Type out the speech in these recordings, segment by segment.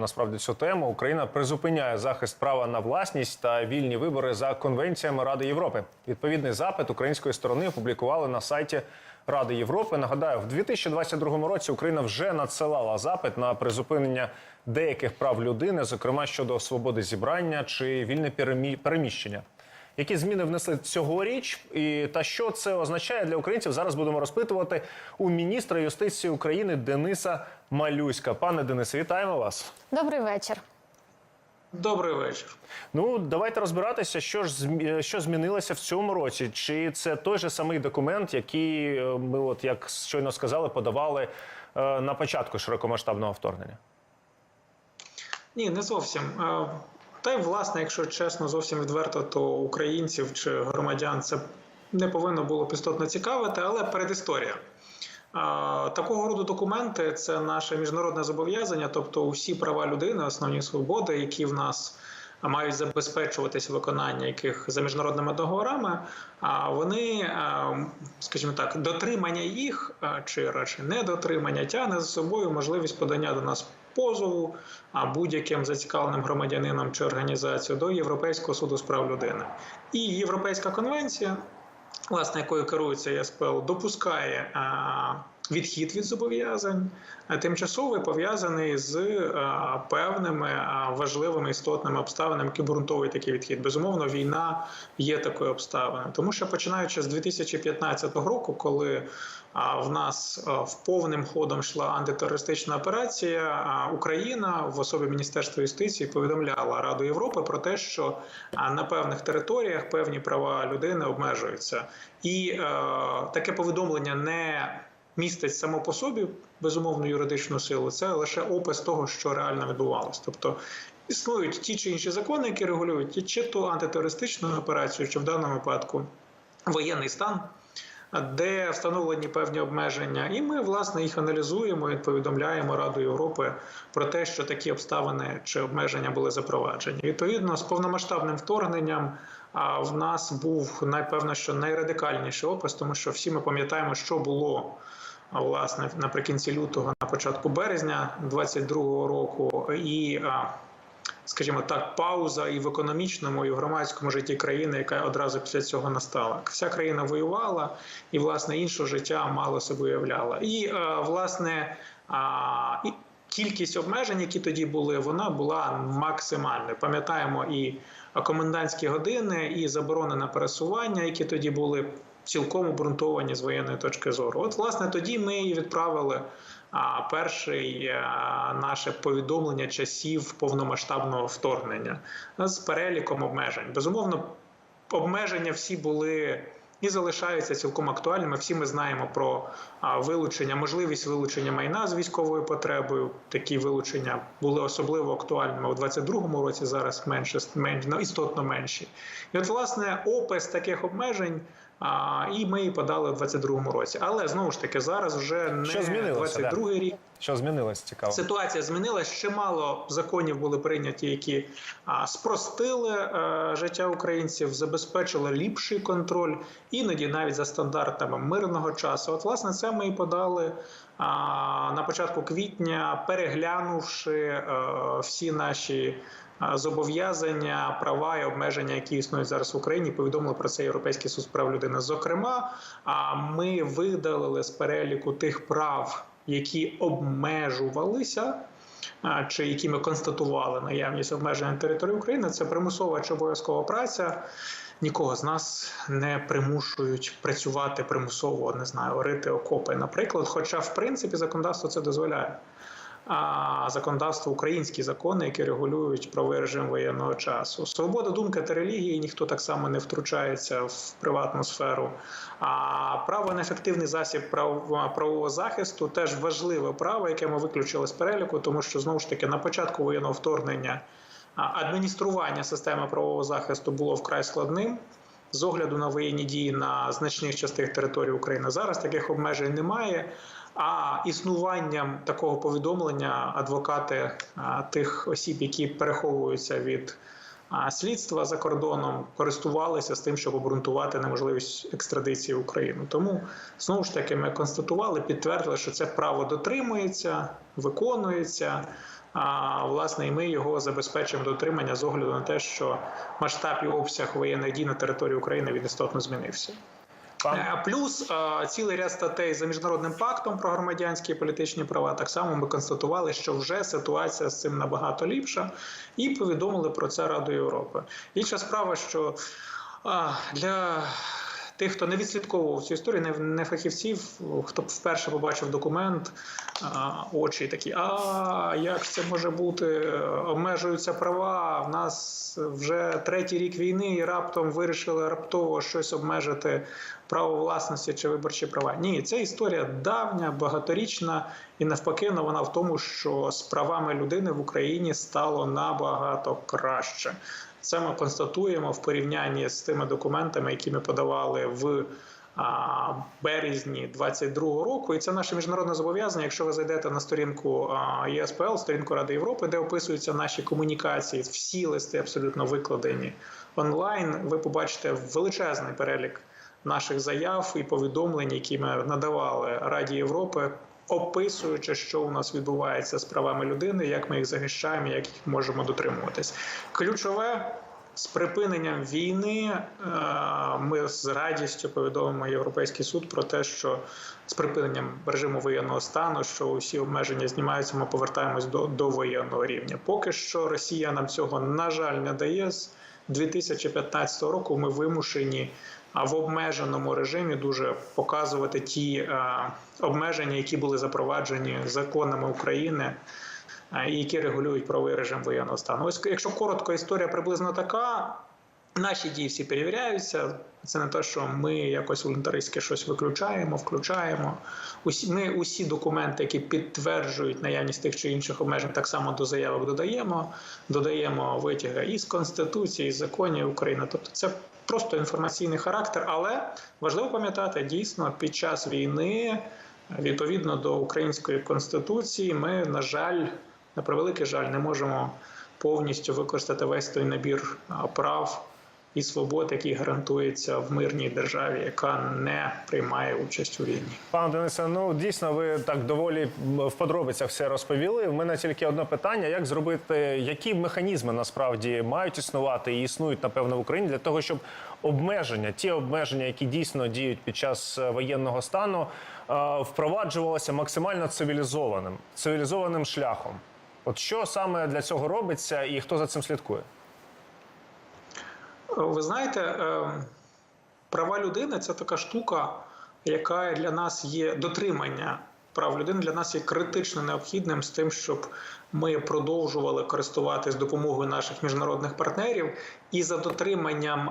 Насправді цю тему Україна призупиняє захист права на власність та вільні вибори за конвенціями Ради Європи. Відповідний запит української сторони опублікували на сайті Ради Європи. Нагадаю, в 2022 році Україна вже надсилала запит на призупинення деяких прав людини, зокрема щодо свободи зібрання чи вільне переміщення. Які зміни внесли цьогоріч, і та що це означає для українців? Зараз будемо розпитувати у міністра юстиції України Дениса Малюська. Пане Денисе, вітаємо вас. Добрий вечір. Добрий вечір. Ну давайте розбиратися, що ж змі- що змінилося в цьому році. Чи це той же самий документ, який е, ми, от як щойно сказали, подавали е, на початку широкомасштабного вторгнення? Ні, не зовсім. Та й власне, якщо чесно, зовсім відверто, то українців чи громадян це не повинно було істотно цікавити, але передісторія. Такого роду документи це наше міжнародне зобов'язання, тобто усі права людини, основні свободи, які в нас мають забезпечуватись виконання яких за міжнародними договорами, а вони, е, скажімо так, дотримання їх е, чи радше недотримання тягне за собою можливість подання до нас позову будь-яким зацікавленим громадянином чи організацією до Європейського суду з прав людини. І Європейська конвенція, власне, якою керується ЄСПЛ, допускає а, відхід від зобов'язань, а тимчасовий пов'язаний з певними важливими істотними обставинами, які обґрунтовують такий відхід. Безумовно, війна є такою обставиною. Тому що починаючи з 2015 року, коли а, в нас в повним ходом йшла антитерористична операція, Україна в особі Міністерства юстиції повідомляла Раду Європи про те, що на певних територіях певні права людини обмежуються, і е, таке повідомлення не містить само по собі безумовно юридичну силу. Це лише опис того, що реально відбувалося. Тобто існують ті чи інші закони, які регулюють чи то антитерористичну операцію, чи в даному випадку воєнний стан. Де встановлені певні обмеження, і ми власне їх аналізуємо і повідомляємо Раду Європи про те, що такі обставини чи обмеження були запроваджені. Відповідно, з повномасштабним вторгненням а, в нас був найпевно, що найрадикальніший опис, тому що всі ми пам'ятаємо, що було власне наприкінці лютого, на початку березня 22-го року, і скажімо так, пауза і в економічному, і в громадському житті країни, яка одразу після цього настала. Вся країна воювала, і власне інше життя мало себе уявляла. І власне кількість обмежень, які тоді були, вона була максимальною. Пам'ятаємо і комендантські години, і заборони на пересування, які тоді були. Цілком обґрунтовані з воєнної точки зору. От, власне, тоді ми і відправили а, перший а, наше повідомлення часів повномасштабного вторгнення з переліком обмежень. Безумовно, обмеження всі були і залишаються цілком актуальними. Всі ми знаємо про вилучення, можливість вилучення майна з військовою потребою. Такі вилучення були особливо актуальними у 22-му році. Зараз менше менш, ну, істотно менші. І от власне опис таких обмежень. А, і ми її подали у 22-му році. Але знову ж таки, зараз вже не Що змінилося, 22-й рік. Що змінилось? Цікаво. Ситуація змінилась. Чимало законів були прийняті, які а, спростили а, життя українців, забезпечили ліпший контроль, іноді навіть за стандартами мирного часу. От, власне, це ми і подали а, на початку квітня, переглянувши а, всі наші. Зобов'язання, права і обмеження, які існують зараз в Україні, повідомили про це Європейський суд прав людини. Зокрема, ми видалили з переліку тих прав, які обмежувалися. Чи які ми констатували наявність обмежень на території України, це примусова чи обов'язкова праця. Нікого з нас не примушують працювати примусово, не знаю, рити окопи, наприклад. Хоча, в принципі, законодавство це дозволяє. Законодавство українські закони, які регулюють правовий режим воєнного часу. Свобода думки та релігії ніхто так само не втручається в приватну сферу. А право на ефективний засіб прав- правового захисту теж важливе право, яке ми виключили з переліку, тому що знову ж таки на початку воєнного вторгнення адміністрування системи правового захисту було вкрай складним. З огляду на воєнні дії на значних частинах території України зараз таких обмежень немає. А існуванням такого повідомлення адвокати тих осіб, які переховуються від слідства за кордоном, користувалися з тим, щоб обґрунтувати неможливість екстрадиції в Україну. Тому знову ж таки ми констатували, підтвердили, що це право дотримується, виконується. А власне, і ми його забезпечуємо дотримання з огляду на те, що масштаб і обсяг воєнних дій на території України він істотно змінився. Е, Плюс е, цілий ряд статей за міжнародним пактом про громадянські і політичні права. Так само ми констатували, що вже ситуація з цим набагато ліпша, і повідомили про це Раду Європи. Інша справа, що для тих, хто не відслідковував цю історію, не, не фахівців, хто вперше побачив документ, очі такі: а як це може бути? Обмежуються права. В нас вже третій рік війни, і раптом вирішили раптово щось обмежити право власності чи виборчі права. Ні, це історія давня, багаторічна, і навпаки, ну, вона в тому, що з правами людини в Україні стало набагато краще. Це ми констатуємо в порівнянні з тими документами, які ми подавали в березні 22-го року. І це наше міжнародне зобов'язання. Якщо ви зайдете на сторінку ЄСПЛ, сторінку Ради Європи, де описуються наші комунікації, всі листи абсолютно викладені онлайн, ви побачите величезний перелік наших заяв і повідомлень, які ми надавали Раді Європи. Описуючи, що у нас відбувається з правами людини, як ми їх захищаємо, як їх можемо дотримуватись. Ключове з припиненням війни е, ми з радістю повідомимо Європейський суд про те, що з припиненням режиму воєнного стану, що усі обмеження знімаються, ми повертаємось до, до воєнного рівня. Поки що Росія нам цього на жаль не дає. З 2015 року ми вимушені в обмеженому режимі дуже показувати ті е, обмеження, які були запроваджені законами України. е, І які регулюють правовий режим воєнного стану. Ось якщо коротко, історія приблизно така. Наші дії всі перевіряються. Це не те, що ми якось волонтеристськи щось виключаємо, включаємо. Усі ми усі документи, які підтверджують наявність тих чи інших обмежень, так само до заявок додаємо. Додаємо витяги із конституції, із законів України. Тобто, це просто інформаційний характер, але важливо пам'ятати дійсно під час війни, відповідно до української конституції, ми, на жаль, на превеликий жаль, не можемо повністю використати весь той набір прав і свобод, який гарантується в мирній державі, яка не приймає участь у війні. Пане Денисе, ну дійсно, ви так доволі в подробицях все розповіли. У мене тільки одне питання: як зробити, які механізми насправді мають існувати і існують, напевно, в Україні для того, щоб обмеження, ті обмеження, які дійсно діють під час е, воєнного стану, е, впроваджувалося максимально цивілізованим, цивілізованим шляхом. От що саме для цього робиться, і хто за цим слідкує? Ви знаєте, е, права людини це така штука, яка для нас є дотримання прав людини для нас є критично необхідним з тим, щоб ми продовжували користуватись допомогою наших міжнародних партнерів і за дотриманням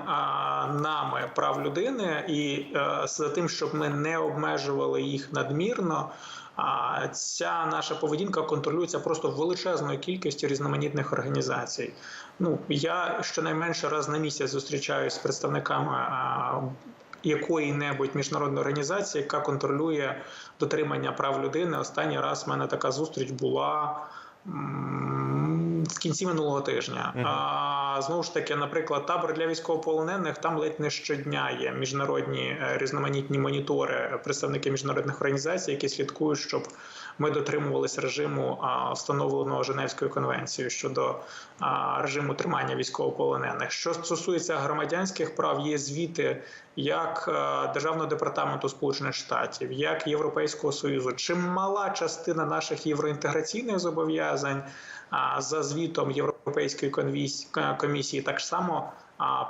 нами прав людини, і а, за тим, щоб ми не обмежували їх надмірно. А ця наша поведінка контролюється просто величезною кількістю різноманітних організацій. Ну я щонайменше раз на місяць зустрічаюся з представниками якої-небудь міжнародної організації, яка контролює дотримання прав людини. Останній раз в мене така зустріч була. В кінці минулого тижня Мгм. а знову ж таки, наприклад, табор для військовополонених там ледь не щодня є міжнародні е, різноманітні монітори, представники міжнародних організацій, які слідкують, щоб ми дотримувалися режиму встановленого Женевською конвенцією щодо режиму тримання військовополонених. Що стосується громадянських прав, є звіти як е, Державного департаменту Сполучених Штатів, як Європейського союзу. Чимала частина наших євроінтеграційних зобов'язань за звітом Європейської конвіс- комісії так само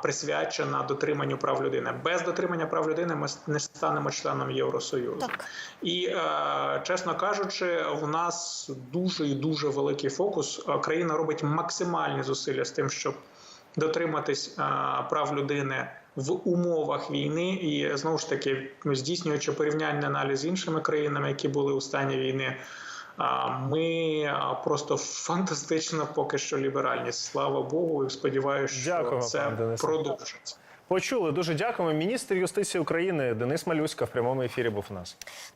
присвячена дотриманню прав людини. Без дотримання прав людини ми не станемо членом Євросоюзу. Так. І е, чесно кажучи, в нас дуже і дуже великий фокус. Е, Країна робить максимальні зусилля з тим, щоб дотриматись е, прав людини в умовах війни, і знову ж таки здійснюючи порівняльний аналіз з іншими країнами, які були у стані війни. Ми просто фантастично поки що ліберальні. Слава Богу, і сподіваюся, що це продовжиться. Почули дуже дякуємо. Міністр юстиції України Денис Малюська в прямому ефірі був у нас.